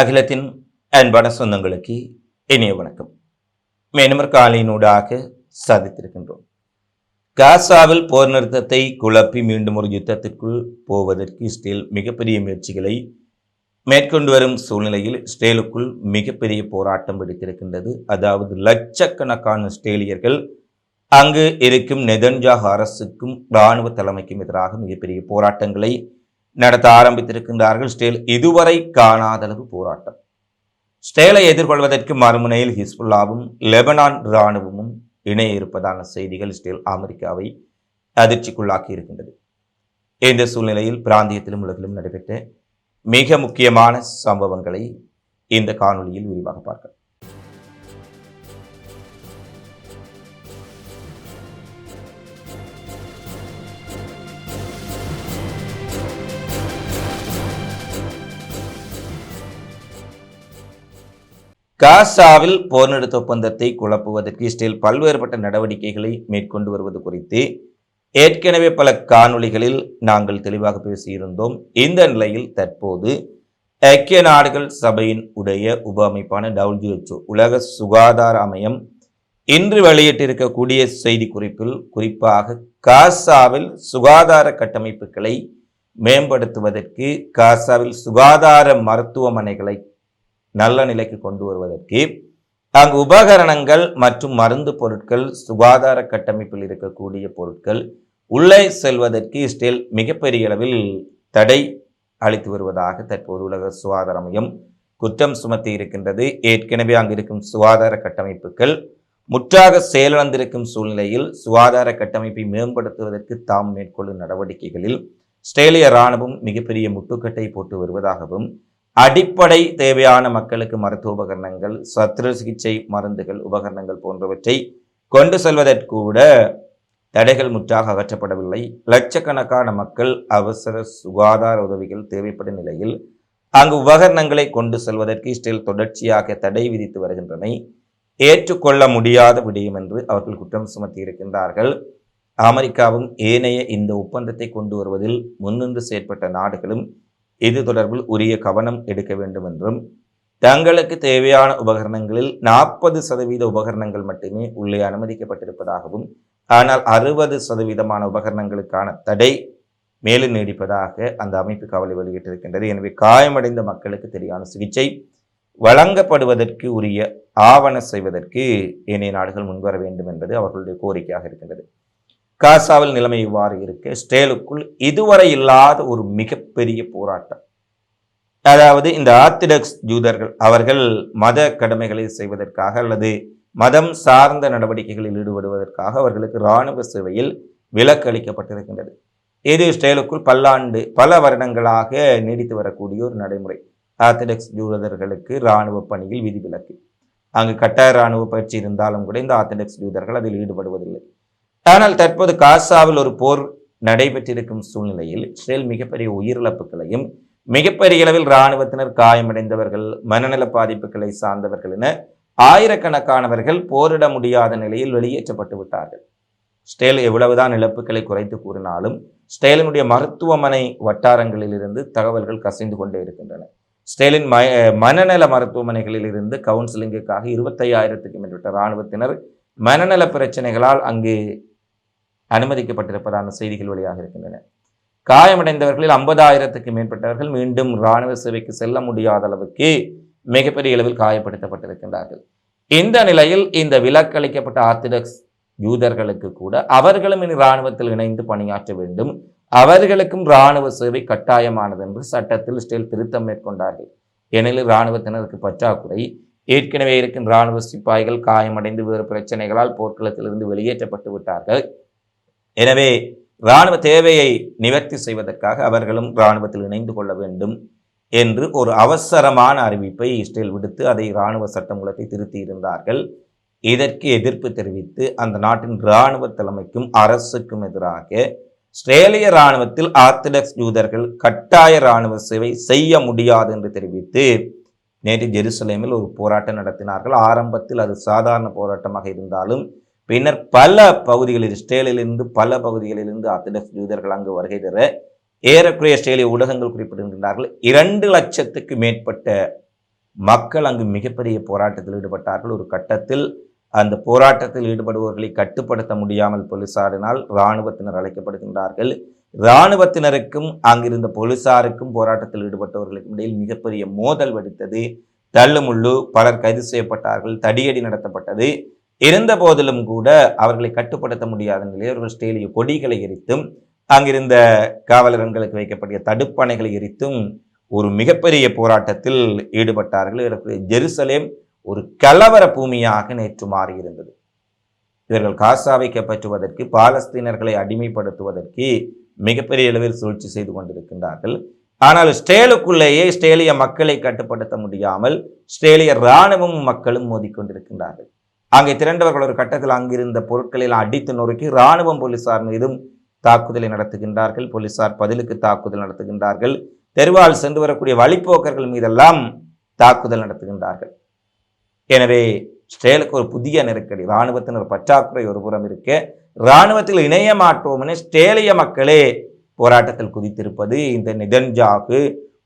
அகிலத்தின் அன்பான சொந்தங்களுக்கு இனிய வணக்கம். மேனமர் காலையினூடாக சாதித்திருக்கின்றோம். காசாவில் போர் நிறுத்தத்தை குழப்பி மீண்டும் ஒரு யுத்தத்திற்குள் போவதற்கு இஸ்ரேல் மிகப்பெரிய முயற்சிகளை மேற்கொண்டு வரும் சூழ்நிலையில் இஸ்ரேலுக்குள் மிகப்பெரிய போராட்டம் வெடித்திருக்கின்றது. அதாவது லட்சக்கணக்கான இஸ்ரேலியர்கள் அங்கு இருக்கும் நெதன்ஜாக் அரசுக்கும் இராணுவ தலைமைக்கும் எதிராக மிகப்பெரிய போராட்டங்களை நடத்த ஆரம்பித்திருக்கின்றார்கள். ஸ்டேல் இதுவரை காணாத அளவு போராட்டம். ஸ்டேலை எதிர்கொள்வதற்கு மறுமுனையில் ஹிஸ்புல்லாவும் லெபனான் இராணுவமும் இணைய இருப்பதான செய்திகள் ஸ்டேல் அமெரிக்காவை அதிர்ச்சிக்குள்ளாக்கி இருக்கின்றது. இந்த சூழ்நிலையில் பிராந்தியத்திலும் உலகிலும் நடைபெற்ற மிக முக்கியமான சம்பவங்களை இந்த காணொலியில் விரிவாக பார்க்கலாம். காசாவில் போர் நிறுத்த ஒப்பந்தத்தை குழப்புவதற்கு இஸ்ரேல் பல்வேறுபட்ட நடவடிக்கைகளை மேற்கொண்டு வருவது குறித்து ஏற்கனவே பல காணொளிகளில் நாங்கள் தெளிவாக பேசியிருந்தோம். இந்த நிலையில் தற்போது ஐக்கிய நாடுகள் சபையின் உடைய உப அமைப்பான டபிள்யூஹெச்ஓ உலக சுகாதார அமையம் இன்று வெளியிட்டிருக்கக்கூடிய செய்தி குறிப்பில் குறிப்பாக காசாவில் சுகாதார கட்டமைப்புகளை மேம்படுத்துவதற்கு காசாவில் சுகாதார மருத்துவமனைகளை நல்ல நிலைக்கு கொண்டு வருவதற்கு அங்கு உபகரணங்கள் மற்றும் மருந்து பொருட்கள் சுகாதார கட்டமைப்பில் இருக்கக்கூடிய பொருட்கள் உள்ளே செல்வதற்கு இஸ்ரேல் மிகப்பெரிய அளவில் தடை அளித்து வருவதாக தற்போது உலக சுகாதார மையம் குற்றம் சுமத்தி இருக்கின்றது. ஏற்கனவே அங்கு இருக்கும் சுகாதார கட்டமைப்புகள் முற்றாக செயலிழந்திருக்கும் சூழ்நிலையில் சுகாதார கட்டமைப்பை மேம்படுத்துவதற்கு தாம் மேற்கொள்ளும் நடவடிக்கைகளில் ஆஸ்திரேலிய இராணுவம் மிகப்பெரிய முட்டுக்கட்டை போட்டு வருவதாகவும் அடிப்படை தேவையான மக்களுக்கு மருத்துவ உபகரணங்கள் சத்திர சிகிச்சை மருந்துகள் உபகரணங்கள் போன்றவற்றை கொண்டு செல்வதற்கூட தடைகள் முற்றாக அகற்றப்படவில்லை. லட்சக்கணக்கான மக்கள் அவசர சுகாதார உதவிகள் தேவைப்படும் நிலையில் அங்கு உபகரணங்களை கொண்டு செல்வதற்கு இஸ்ரேல் தொடர்ச்சியாக தடை விதித்து வருகின்றனை ஏற்றுக்கொள்ள முடியாத விடயம் என்று அவர்கள் குற்றம் சுமத்தி இருக்கின்றார்கள் அமெரிக்காவும் ஏனைய இந்த ஒப்பந்தத்தை கொண்டு வருவதில் முன்னின்று செயற்பட்ட நாடுகளும் இது தொடர்பில் உரிய கவனம் எடுக்க வேண்டும் என்றும் தங்களுக்கு தேவையான உபகரணங்களில் நாற்பது சதவீத உபகரணங்கள் மட்டுமே உள்ளே அனுமதிக்கப்பட்டிருப்பதாகவும் ஆனால் அறுபது சதவீதமான உபகரணங்களுக்கான தடை மேலும் நீடிப்பதாக அந்த அமைப்பு கவலை வெளியிட்டிருக்கின்றது. எனவே காயமடைந்த மக்களுக்கு தெரியான சிகிச்சை வழங்கப்படுவதற்கு உரிய ஆவண செய்வதற்கு ஏனைய நாடுகள் முன்வர வேண்டும் என்பது அவர்களுடைய கோரிக்கையாக இருக்கின்றது. காசாவில் நிலைமை இவ்வாறு இருக்க. ஸ்டேலுக்குள் இதுவரை இல்லாத ஒரு மிகப்பெரிய போராட்டம். அதாவது இந்த ஆர்த்தடாக்ஸ் ஜூதர்கள் அவர்கள் மத கடமைகளை செய்வதற்காக அல்லது மதம் சார்ந்த நடவடிக்கைகளில் ஈடுபடுவதற்காக அவர்களுக்கு இராணுவ சேவையில் விலக்கு அளிக்கப்பட்டிருக்கின்றது. இது ஸ்டேலுக்குள் பல்லாண்டு பல வருடங்களாக நீடித்து வரக்கூடிய ஒரு நடைமுறை. ஆர்த்தடாக்ஸ் ஜூதர்களுக்கு இராணுவ பணியில் விதிவிலக்கு. அங்கு கட்டாய இராணுவ பயிற்சி இருந்தாலும் கூட இந்த ஆர்த்தடாக்ஸ் ஜூதர்கள் அதில் ஈடுபடுவதில்லை. ஆனால் தற்போது காசாவில் ஒரு போர் நடைபெற்றிருக்கும் சூழ்நிலையில் இஸ்ரேல் மிகப்பெரிய உயிரிழப்புகளையும் மிகப்பெரிய அளவில் இராணுவத்தினர் காயமடைந்தவர்கள் மனநல பாதிப்புகளை சார்ந்தவர்கள் என ஆயிரக்கணக்கானவர்கள் போரிட முடியாத நிலையில் வெளியேற்றப்பட்டு விட்டார்கள். ஸ்டேல் எவ்வளவுதான் இழப்புகளை குறைத்து கூறினாலும் ஸ்டேலினுடைய மருத்துவமனை வட்டாரங்களிலிருந்து தகவல்கள் கசிந்து கொண்டே இருக்கின்றன. ஸ்டேலின் ம மனநல மருத்துவமனைகளில் இருந்து கவுன்சிலிங்குக்காக இருபத்தையாயிரத்துக்கும் மேற்பட்ட இராணுவத்தினர் மனநல பிரச்சனைகளால் அங்கு அனுமதிக்கப்பட்டிருப்பதான செய்திகள் வெளியாக இருக்கின்றன. காயமடைந்தவர்களில் ஐம்பதாயிரத்துக்கு மேற்பட்டவர்கள் மீண்டும் இராணுவ சேவைக்கு செல்ல முடியாத அளவுக்கு மிகப்பெரிய அளவில் காயப்படுத்தப்பட்டிருக்கின்றார்கள். இந்த நிலையில் இந்த விலக்களிக்கப்பட்ட ஆர்த்தடாக்ஸ் யூதர்களுக்கு கூட அவர்களும் இனி இராணுவத்தில் இணைந்து பணியாற்ற வேண்டும். அவர்களுக்கும் இராணுவ சேவை கட்டாயமானது என்று சட்டத்தில் ஸ்டேல் திருத்தம் மேற்கொண்டார்கள். எனில் இராணுவத்தினருக்கு பற்றாக்குறை. ஏற்கனவே இருக்கும் இராணுவ சிப்பாய்கள் காயமடைந்து வேறு பிரச்சனைகளால் போர்க்களத்திலிருந்து வெளியேற்றப்பட்டு விட்டார்கள். எனவே இராணுவ தேவையை நிவர்த்தி செய்வதற்காக அவர்களும் இராணுவத்தில் இணைந்து கொள்ள வேண்டும் என்று ஒரு அவசரமான அறிவிப்பை இஸ்ரேல் விடுத்து அதை இராணுவ சட்டமூலத்தை திருத்தி இருந்தார்கள் இதற்கு எதிர்ப்பு தெரிவித்து அந்த நாட்டின் இராணுவ தலைமைக்கும் அரசுக்கும் எதிராக இஸ்ரேலிய இராணுவத்தில் ஆர்த்தடாக்ஸ் யூதர்கள் கட்டாய இராணுவ சேவை செய்ய முடியாது என்று தெரிவித்து நேற்று ஜெருசலேமில் ஒரு போராட்டம் நடத்தினார்கள். ஆரம்பத்தில் அது சாதாரண போராட்டமாக இருந்தாலும் பின்னர் பல பகுதிகளில் இஸ்ரேலிலிருந்து பல பகுதிகளிலிருந்து ஆர்த்தடாக்ஸ் யூதர்கள் அங்கு வருகை தர ஏறக்குறைய இஸ்ரேலிய ஊடகங்கள் குறிப்பிடுகின்றார்கள் இரண்டு லட்சத்துக்கு மேற்பட்ட மக்கள் அங்கு மிகப்பெரிய போராட்டத்தில் ஈடுபட்டார்கள். ஒரு கட்டத்தில் அந்த போராட்டத்தில் ஈடுபடுபவர்களை கட்டுப்படுத்த முடியாமல் போலீசாரினால் இராணுவத்தினர் அழைக்கப்படுகின்றார்கள். இராணுவத்தினருக்கும் அங்கிருந்த போலீசாருக்கும் போராட்டத்தில் ஈடுபட்டவர்களுக்கும் இடையில் மிகப்பெரிய மோதல் வெடித்தது. தள்ளுமுள்ளு பலர் கைது செய்யப்பட்டார்கள். தடியடி நடத்தப்பட்டது. இருந்த போதிலும் கூட அவர்களை கட்டுப்படுத்த முடியாத நிலையில் அவர்கள் ஸ்டேலிய கொடிகளை எரித்தும் அங்கிருந்த காவலர்களுக்கு வைக்கப்பட்ட தடுப்பணைகளை எரித்தும் ஒரு மிகப்பெரிய போராட்டத்தில் ஈடுபட்டார்கள். ஏறக்குறைய ஜெருசலேம் ஒரு கலவர பூமியாக நேற்று மாறியிருந்தது. இவர்கள் காசாவை கைப்பற்றுவதற்கு பாலஸ்தீனர்களை அடிமைப்படுத்துவதற்கு மிகப்பெரிய அளவில் சூழ்ச்சி செய்து கொண்டிருக்கின்றார்கள். ஆனால் ஸ்டேலுக்குள்ளேயே ஸ்டேலிய மக்களை கட்டுப்படுத்த முடியாமல் ஸ்டேலிய இராணுவமும் மக்களும் மோதிக்கொண்டிருக்கின்றார்கள். அங்கே திரண்டவர்கள் ஒரு கட்டத்தில் அங்கிருந்த பொருட்களில் அடித்து நொறுக்கி இராணுவம் போலீசார் மீதும் தாக்குதலை நடத்துகின்றார்கள். போலீசார் பதிலுக்கு தாக்குதல் நடத்துகின்றார்கள். தெருவால் சென்று வரக்கூடிய வழிப்போக்கர்கள் மீதெல்லாம் தாக்குதல் நடத்துகின்றார்கள். எனவே ஸ்டேலுக்கு ஒரு புதிய நெருக்கடி இராணுவத்தினர் பற்றாக்குறை ஒரு புறம் இருக்க. இராணுவத்தில் இணைய மாட்டோம்னு ஸ்டேலிய மக்களே போராட்டத்தில் குதித்திருப்பது இந்த நிதன்ஜாக்கு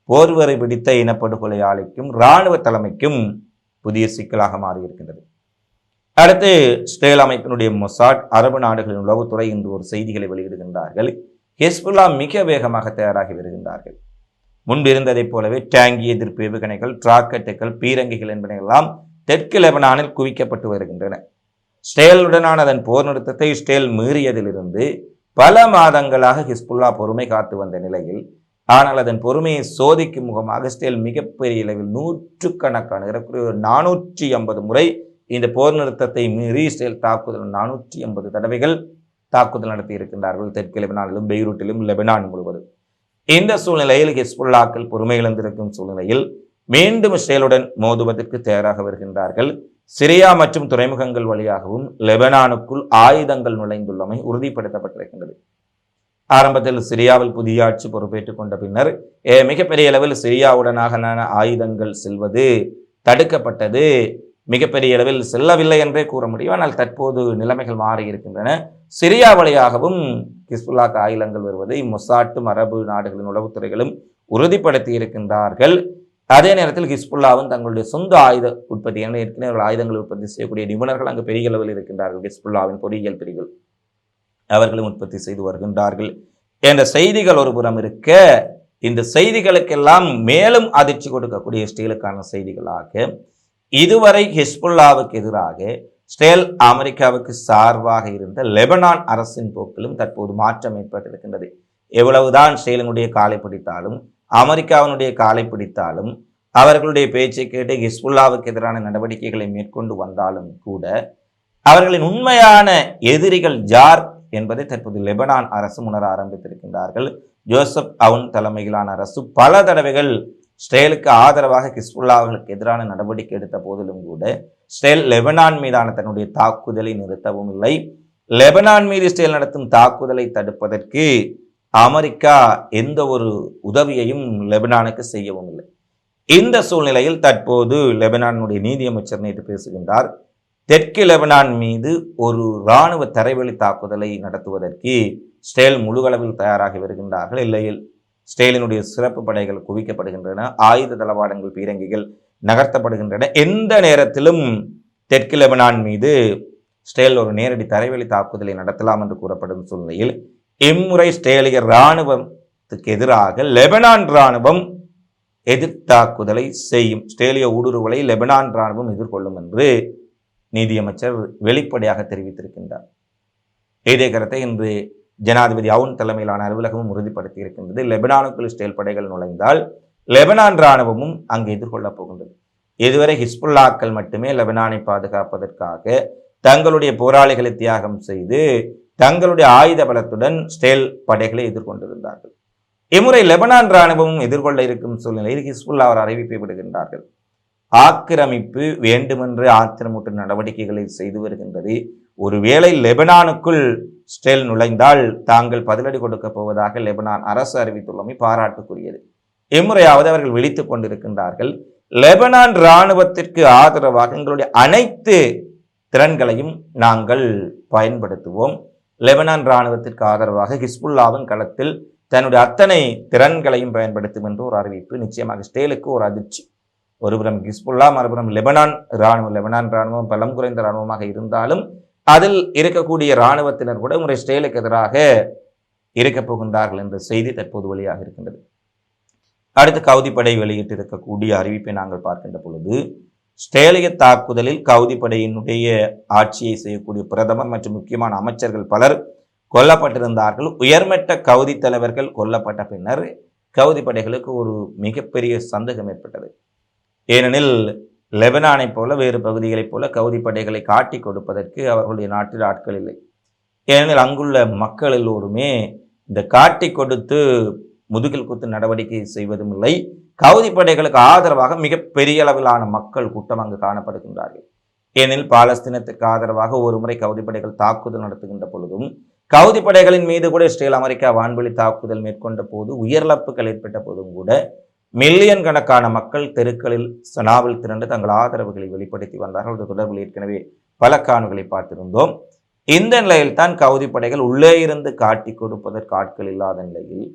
போர்வரை பிடித்த இனப்படுகொலையாளிக்கும் இராணுவ தலைமைக்கும் புதிய சிக்கலாக மாறியிருக்கின்றது. அடுத்து ஸ்டேல் அமைப்பினுடைய மொசாட் அரபு நாடுகளின் உளவுத்துறை இன்று ஒரு செய்திகளை வெளியிடுகின்றார்கள். ஹெஸ்புல்லா மிக வேகமாக தயாராகி வருகின்றார்கள். முன்பு இருந்ததைப் போலவே டேங்கி எதிர்ப்பு ஏவுகணைகள் டிராக்கெட்டுகள் பீரங்கிகள் என்பனையெல்லாம் தெற்கு லெபனானில் குவிக்கப்பட்டு வருகின்றன. ஸ்டேலுடனான அதன் போர் நிறுத்தத்தை ஸ்டேல் மீறியதிலிருந்து பல மாதங்களாக ஹிஸ்புல்லா பொறுமை காத்து வந்த நிலையில் ஆனால் அதன் பொறுமையை சோதிக்கும் முகமாக ஸ்டேல் மிகப்பெரிய அளவில் நூற்றுக்கணக்கான ஏறக்குறைய ஒரு நானூற்றி ஐம்பது முறை இந்த போர் நிறுத்தத்தை மீறி இஸ்ரேல் தாக்குதல் நானூற்றி ஐம்பது தடவைகள் தாக்குதல் நடத்தி இருக்கின்றார்கள். தெற்கு லெபனானிலும் பெய்ரூட்டிலும் லெபனான் முழுவதும். இந்த சூழ்நிலையில் ஹிஸ்புல்லாக்கள் பொறுமை இழந்திருக்கும் சூழ்நிலையில் மீண்டும் இஸ்ரேலுடன் மோதுவதற்கு தயாராக வருகின்றார்கள். சிரியா மற்றும் துறைமுகங்கள் வழியாகவும் லெபனானுக்குள் ஆயுதங்கள் நுழைந்துள்ளமை உறுதிப்படுத்தப்பட்டிருக்கின்றது. ஆரம்பத்தில் சிரியாவில் புதிய ஆட்சி பொறுப்பேற்றுக் கொண்ட பின்னர் மிகப்பெரிய அளவில் சிரியாவுடனாக ஆயுதங்கள் செல்வது தடுக்கப்பட்டது. மிகப்பெரிய அளவில் செல்லவில்லை என்றே கூற முடியும். ஆனால் தற்போது நிலைமைகள் மாறி இருக்கின்றன. சிரியா வழியாகவும் கிஸ்புல்லா ஆயுதங்கள் வருவதை மொசாட்டும் அரபு நாடுகளின் உளவுத்துறைகளும் உறுதிப்படுத்தி இருக்கின்றார்கள். அதே நேரத்தில் ஹிஸ்புல்லாவும் தங்களுடைய சொந்த ஆயுத உற்பத்தி என்ன ஏற்கனவே ஆயுதங்கள் உற்பத்தி செய்யக்கூடிய நிபுணர்கள் அங்கு பெரிய அளவில் இருக்கின்றார்கள். ஹிஸ்புல்லாவின் பொறியியல் பிரிவில் அவர்களும் உற்பத்தி செய்து வருகின்றார்கள். என்ற செய்திகள் ஒரு புறம் இருக்க இந்த செய்திகளுக்கெல்லாம் மேலும் அதிர்ச்சி கொடுக்கக்கூடிய ஸ்டீலுக்கான செய்திகளாக இதுவரை ஹிஸ்புல்லாவுக்கு எதிராக ஸ்டேல் அமெரிக்காவுக்கு சார்பாக இருந்த லெபனான் அரசின் போக்கிலும் தற்போது மாற்றம் ஏற்பட்டிருக்கின்றது. எவ்வளவுதான் ஸ்டேலினுடைய காலை பிடித்தாலும் அமெரிக்காவினுடைய காலை பிடித்தாலும் அவர்களுடைய பேச்சை கேட்டு ஹிஸ்புல்லாவுக்கு எதிரான நடவடிக்கைகளை மேற்கொண்டு வந்தாலும் கூட அவர்களின் உண்மையான எதிரிகள் ஜார் என்பதை தற்போது லெபனான் அரசு உணர ஆரம்பித்திருக்கின்றார்கள். ஜோசப் அவுன் தலைமையிலான அரசு பல தடவைகள் ஸ்டேலுக்கு ஆதரவாக ஹிஸ்புல்லாவுக்கு எதிரான நடவடிக்கை எடுத்த போதிலும் கூட ஸ்டேல் லெபனான் மீதான தன்னுடைய தாக்குதலை நிறுத்தவும் இல்லை. லெபனான் மீது இஸ்ரேல் நடத்தும் தாக்குதலை தடுப்பதற்கு அமெரிக்கா எந்த ஒரு உதவியையும் லெபனானுக்கு செய்யவும் இல்லை. இந்த சூழ்நிலையில் தற்போது லெபனானுடைய நீதியமைச்சர் நேற்று பேசுகின்றார் தெற்கு லெபனான் மீது ஒரு இராணுவ தரைவழி தாக்குதலை நடத்துவதற்கு ஸ்டேல் முழுகளவில் தயாராகி வருகின்றார்கள். இல்லையில் ஸ்டேலினுடைய சிறப்பு படைகள் குவிக்கப்படுகின்றன ஆயுத தளவாடங்கள் பீரங்கிகள் நகர்த்தப்படுகின்றன. எந்த நேரத்திலும் தெற்கு லெபனான் மீது ஸ்டேல் ஒரு நேரடி தரைவழி தாக்குதலை நடத்தலாம் என்று கூறப்படும் சூழ்நிலையில் இம்முறை ஸ்டேலிய இராணுவத்துக்கு எதிராக லெபனான் இராணுவம் எதிர்த்தாக்குதலை செய்யும் ஸ்டேலிய ஊடுருவலை லெபனான் இராணுவம் எதிர்கொள்ளும் என்று நீதியமைச்சர் வெளிப்படையாக தெரிவித்திருக்கின்றார். இதே கருத்தை இன்று ஜனாதிபதி அவுன் தலைமையிலான அலுவலகமும் உறுதிப்படுத்தி இருக்கின்றது லெபனானுக்குள் ஸ்டேல் படைகள் நுழைந்தால் லெபனான் இராணுவமும் அங்கு எதிர்கொள்ளப் போகின்றது. இதுவரை ஹிஸ்புல்லாக்கள் மட்டுமே லெபனானை பாதுகாப்பதற்காக தங்களுடைய போராளிகளை தியாகம் செய்து தங்களுடைய ஆயுத பலத்துடன் ஸ்டேல் படைகளை எதிர்கொண்டிருந்தார்கள். இம்முறை லெபனான் இராணுவமும் எதிர்கொள்ள இருக்கும் சூழ்நிலையில் ஹிஸ்புல்லா அவர் அறிவிப்பை விடுகின்றார்கள். ஆக்கிரமிப்பு வேண்டுமென்று ஆத்திரமூட்டும் நடவடிக்கைகளை செய்து வருகின்றது. ஒருவேளை லெபனானுக்குள் ஸ்டேல் நுழைந்தால் தாங்கள் பதிலடி கொடுக்கப் போவதாக லெபனான் அரசு அறிவித்துள்ளமை பாராட்டுக்குரியது. இம்முறையாவது அவர்கள் விழித்துக் கொண்டிருக்கின்றார்கள். லெபனான் இராணுவத்திற்கு ஆதரவாக எங்களுடைய அனைத்து திறன்களையும் நாங்கள் பயன்படுத்துவோம். லெபனான் இராணுவத்திற்கு ஆதரவாக ஹிஸ்புல்லாவின் களத்தில் தன்னுடைய அத்தனை திறன்களையும் பயன்படுத்தும் என்று ஒரு அறிவிப்பு நிச்சயமாக ஸ்டேலுக்கு ஒரு அதிர்ச்சி. ஒருபுறம் ஹிஸ்புல்லா மறுபுறம் லெபனான் இராணுவம் லெபனான் இராணுவம் பலம் குறைந்த இராணுவமாக இருந்தாலும் அதில் இருக்கக்கூடிய இராணுவத்தினர் கூட முறை இஸ்ரேலுக்கு எதிராக இருக்கப் போகின்றார்கள் என்ற செய்தி தற்போது வெளியாக இருக்கின்றது. அடுத்து கவுதிப்படை வெளியிட்டிருக்கக்கூடிய அறிவிப்பை நாங்கள் பார்க்கின்ற பொழுது ஸ்டேலிய தாக்குதலில் கவுதிப்படையினுடைய ஆட்சியை செய்யக்கூடிய பிரதமர் மற்றும் முக்கியமான அமைச்சர்கள் பலர் கொல்லப்பட்டிருந்தார்கள். உயர்மட்ட கவுதி தலைவர்கள் கொல்லப்பட்ட பின்னர் கவுதி படைகளுக்கு ஒரு மிகப்பெரிய சந்தேகம் ஏற்பட்டது. ஏனெனில் லெபனானைப் போல வேறு பகுதிகளைப் போல கவுதி படைகளை காட்டி கொடுப்பதற்கு அவர்களுடைய நாட்டில் ஆட்கள் இல்லை. ஏனெனில் அங்குள்ள மக்கள் எல்லோருமே இந்த காட்டி கொடுத்து முதுகில் குத்து நடவடிக்கை செய்வதும் இல்லை. கவுதி படைகளுக்கு ஆதரவாக மிகப்பெரிய அளவிலான மக்கள் கூட்டம் அங்கு காணப்படுகின்றார்கள். ஏனெனில் பாலஸ்தீனத்துக்கு ஆதரவாக ஒரு முறை கவுதி படைகள் தாக்குதல் நடத்துகின்ற பொழுதும் கவுதி படைகளின் மீது கூட இஸ்ரேல் அமெரிக்கா வான்வெளி தாக்குதல் மேற்கொண்ட போது உயிரிழப்புகள் ஏற்பட்ட போதும் கூட மில்லியன் கணக்கான மக்கள் தெருக்களில் சனாவில் திரண்டு தங்கள் ஆதரவுகளை வெளிப்படுத்தி வந்தார்கள். அது தொடர்பில் ஏற்கனவே பல காணொலிகளை பார்த்திருந்தோம். இந்த நிலையில்தான் கவுதி படைகள் உள்ளே இருந்து காட்டி கொடுப்பதற்கு ஆட்கள் இல்லாத நிலையில்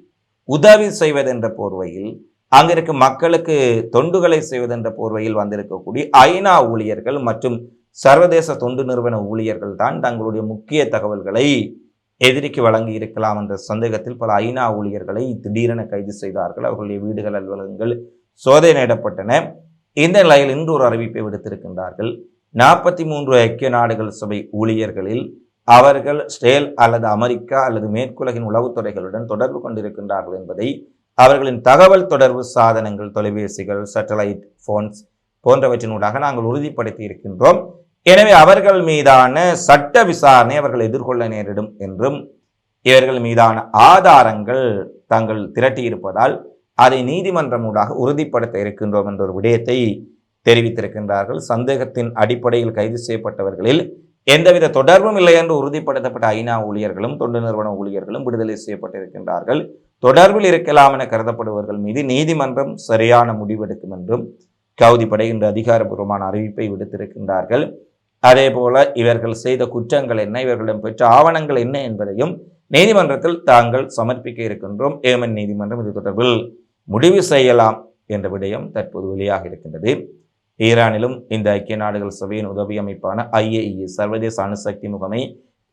உதவி செய்வதென்ற போர்வையில் அங்கிருக்கும் மக்களுக்கு தொண்டுகளை செய்வதென்ற போர்வையில் வந்திருக்கக்கூடிய ஐநா ஊழியர்கள் மற்றும் சர்வதேச தொண்டு நிறுவன ஊழியர்கள் தான் தங்களுடைய முக்கிய தகவல்களை எதிரிக்கு வழங்கி இருக்கலாம் என்ற சந்தேகத்தில் பல ஐநா ஊழியர்களை திடீரென கைது செய்தார்கள். அவர்களுடைய வீடுகள் அலுவலகங்கள் சோதனையிடப்பட்டன இந்த நிலையில் இன்று ஒரு அறிவிப்பை விடுத்திருக்கின்றார்கள். நாற்பத்தி மூன்று ஐக்கிய நாடுகள் சபை ஊழியர்களில் அவர்கள் ஸ்டேல் அல்லது அமெரிக்கா அல்லது மேற்குலகின் உளவுத்துறைகளுடன் தொடர்பு கொண்டிருக்கின்றார்கள் என்பதை அவர்களின் தகவல் தொடர்பு சாதனங்கள் தொலைபேசிகள் சேட்டலைட் போன்ஸ் போன்றவற்றினூடாக நாங்கள் உறுதிப்படுத்தி இருக்கின்றோம். எனவே அவர்கள் மீதான சட்ட விசாரணை அவர்கள் எதிர்கொள்ள நேரிடும் என்றும் இவர்கள் மீதான ஆதாரங்கள் தாங்கள் திரட்டியிருப்பதால் அதை நீதிமன்றம் ஊடாக உறுதிப்படுத்த இருக்கின்றோம் என்ற ஒரு விடயத்தை தெரிவித்திருக்கின்றார்கள். சந்தேகத்தின் அடிப்படையில் கைது செய்யப்பட்டவர்களில் எந்தவித தொடர்பும் இல்லை என்று உறுதிப்படுத்தப்பட்ட ஐநா ஊழியர்களும் தொண்டு நிறுவன ஊழியர்களும் விடுதலை செய்யப்பட்டிருக்கின்றார்கள். தொடர்பில் இருக்கலாம் என கருதப்படுபவர்கள் மீது நீதிமன்றம் சரியான முடிவெடுக்கும் என்றும் கவுதி படை இன்று அதிகாரபூர்வமான அறிவிப்பை விடுத்திருக்கின்றார்கள். அதே போல இவர்கள் செய்த குற்றங்கள் என்ன? இவர்களிடம் பெற்ற ஆவணங்கள் என்ன என்பதையும் நீதிமன்றத்தில் தாங்கள் சமர்ப்பிக்க இருக்கின்றோம். ஏமன் நீதிமன்றம் இது தொடர்பில் முடிவு செய்யலாம் என்ற விடயம் தற்போது வெளியாக இருக்கின்றது. ஈரானிலும் இந்த ஐக்கிய நாடுகள் சபையின் உதவி அமைப்பான ஐஏஇ சர்வதேச அணுசக்தி முகமை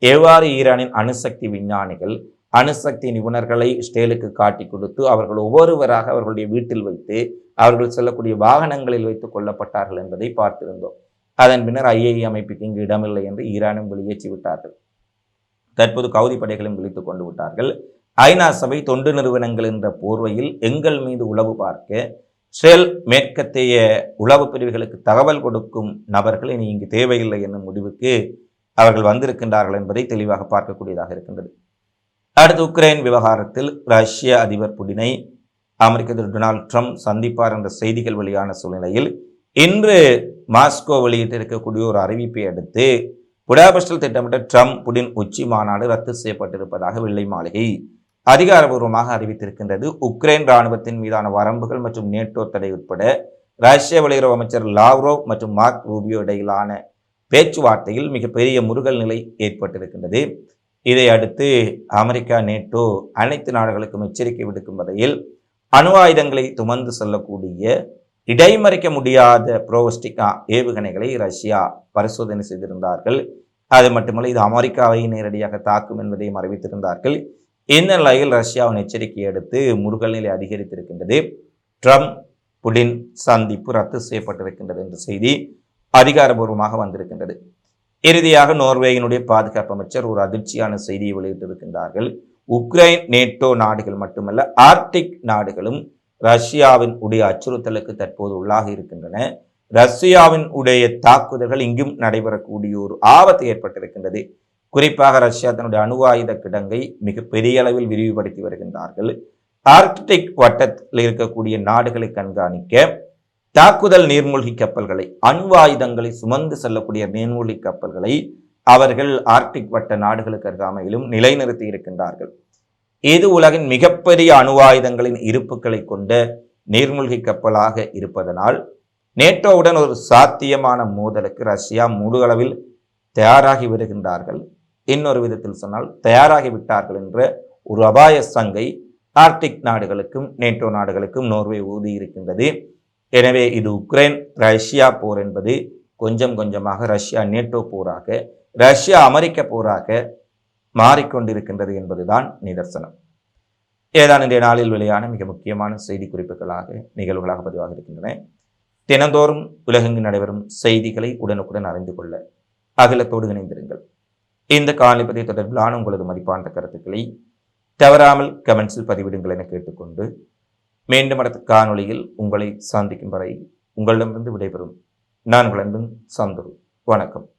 எவ்வாறு ஈரானின் அணுசக்தி விஞ்ஞானிகள் அணுசக்தி நிபுணர்களை ஸ்டேலுக்கு காட்டி கொடுத்து அவர்கள் ஒவ்வொருவராக அவர்களுடைய வீட்டில் வைத்து அவர்கள் செல்லக்கூடிய வாகனங்களில் வைத்து கொல்லப்பட்டார்கள் என்பதை பார்த்திருந்தோம். அதன் பின்னர் ஐஏஇ அமைப்புக்கு இங்கு இடமில்லை என்று ஈரானும் வெளியேற்றி விட்டார்கள். தற்போது கவுதி படைகளும் விழித்துக் கொண்டு விட்டார்கள். ஐநா சபை தொண்டு நிறுவனங்கள் என்ற போர்வையில் எங்கள் மீது உளவு பார்க்க ஸ்ரேல் மேற்கத்தைய உளவு பிரிவுகளுக்கு தகவல் கொடுக்கும் நபர்கள் இனி இங்கு தேவையில்லை என்னும் முடிவுக்கு அவர்கள் வந்திருக்கின்றார்கள் என்பதை தெளிவாக பார்க்கக்கூடியதாக இருக்கின்றது. அடுத்து உக்ரைன் விவகாரத்தில் ரஷ்ய அதிபர் புடினை அமெரிக்க அதிபர் டொனால்ட் ட்ரம்ப் சந்திப்பார் என்ற செய்திகள் வெளியான சூழ்நிலையில் இன்று மாஸ்கோ வெளியிட்டிருக்கக்கூடிய ஒரு அறிவிப்பை அடுத்து புடாபஸ்டல் திட்டமிட்ட ட்ரம்ப் புடின் உச்சி மாநாடு ரத்து செய்யப்பட்டிருப்பதாக வெள்ளை மாளிகை அதிகாரபூர்வமாக அறிவித்திருக்கின்றது. உக்ரைன் இராணுவத்தின் மீதான வரம்புகள் மற்றும் நேட்டோ தடை உட்பட ரஷ்ய வெளியுறவு அமைச்சர் லாவ்ரோவ் மற்றும் மார்க் ரூபியோ இடையிலான பேச்சுவார்த்தையில் மிகப்பெரிய முருகல் நிலை ஏற்பட்டிருக்கின்றது. இதை அடுத்து அமெரிக்கா நேட்டோ அனைத்து நாடுகளுக்கும் எச்சரிக்கை விடுக்கும் வகையில் அணு ஆயுதங்களை துமந்து செல்லக்கூடிய இடைமறிக்க முடியாத புரோவஸ்டிகா ஏவுகணைகளை ரஷ்யா பரிசோதனை செய்திருந்தார்கள். அது மட்டுமல்ல இது அமெரிக்காவை நேரடியாக தாக்கும் என்பதையும் அறிவித்திருந்தார்கள். இந்த நிலையில் ரஷ்யாவின் எச்சரிக்கையை அடுத்து முருகல் நிலை அதிகரித்திருக்கின்றது. ட்ரம்ப் புடின் சந்திப்பு ரத்து செய்யப்பட்டிருக்கின்றது என்ற செய்தி அதிகாரபூர்வமாக வந்திருக்கின்றது. இறுதியாக நோர்வேயினுடைய பாதுகாப்பு அமைச்சர் ஒரு அதிர்ச்சியான செய்தியை வெளியிட்டிருக்கின்றார்கள். உக்ரைன் நேட்டோ நாடுகள் மட்டுமல்ல ஆர்டிக் நாடுகளும் ரஷ்யாவின் உடைய அச்சுறுத்தலுக்கு தற்போது உள்ளாகி இருக்கின்றன. ரஷ்யாவின் உடைய தாக்குதல்கள் இங்கும் நடைபெறக்கூடிய ஒரு ஆபத்து ஏற்பட்டிருக்கின்றது. குறிப்பாக ரஷ்யா தன்னுடைய அணு ஆயுத கிடங்கை மிக பெரிய அளவில் விரிவுபடுத்தி வருகின்றார்கள். ஆர்க்டிக் வட்டத்தில் இருக்கக்கூடிய நாடுகளை கண்காணிக்க தாக்குதல் நீர்மூழ்கி கப்பல்களை அணு ஆயுதங்களை சுமந்து செல்லக்கூடிய நீர்மூழ்கி கப்பல்களை அவர்கள் ஆர்க்டிக் வட்ட நாடுகளுக்கு அருகாமையிலும் நிலைநிறுத்தி இருக்கின்றார்கள். இது உலகின் மிகப்பெரிய அணு ஆயுதங்களின் இருப்புகளை கொண்ட நீர்மூழ்கி கப்பலாக இருப்பதனால் நேட்டோவுடன் ஒரு சாத்தியமான மோதலுக்கு ரஷ்யா முழு அளவில் தயாராகி வருகின்றார்கள். இன்னொரு விதத்தில் சொன்னால் தயாராகி விட்டார்கள் என்ற ஒரு அபாய சங்கை ஆர்டிக் நாடுகளுக்கும் நேட்டோ நாடுகளுக்கும் நோர்வே ஊதி இருக்கின்றது. எனவே இது உக்ரைன் ரஷ்யா போர் என்பது கொஞ்சம் கொஞ்சமாக ரஷ்யா நேட்டோ போராக ரஷ்யா அமெரிக்க போராக மாறிக்கொண்டிருக்கின்றது என்பதுதான் நிதர்சனம். ஏதான் இன்றைய நாளில் வெளியான மிக முக்கியமான செய்தி குறிப்புகளாக நிகழ்வுகளாக பதிவாக இருக்கின்றன. தினந்தோறும் உலகெங்கு நடைபெறும் செய்திகளை உடனுக்குடன் அறிந்து கொள்ள அகிலத்தோடு இணைந்திருங்கள். இந்த காணொலி தொடர்பிலான உங்களது மதிப்பான கருத்துக்களை தவறாமல் கமெண்ட்ஸில் பதிவிடுங்கள் என கேட்டுக்கொண்டு மீண்டும் அடுத்த காணொளியில் உங்களை சந்திக்கும் வரை உங்களிடமிருந்து விடைபெறும். நான் உங்கள் அன்பின் சந்துரு. வணக்கம்.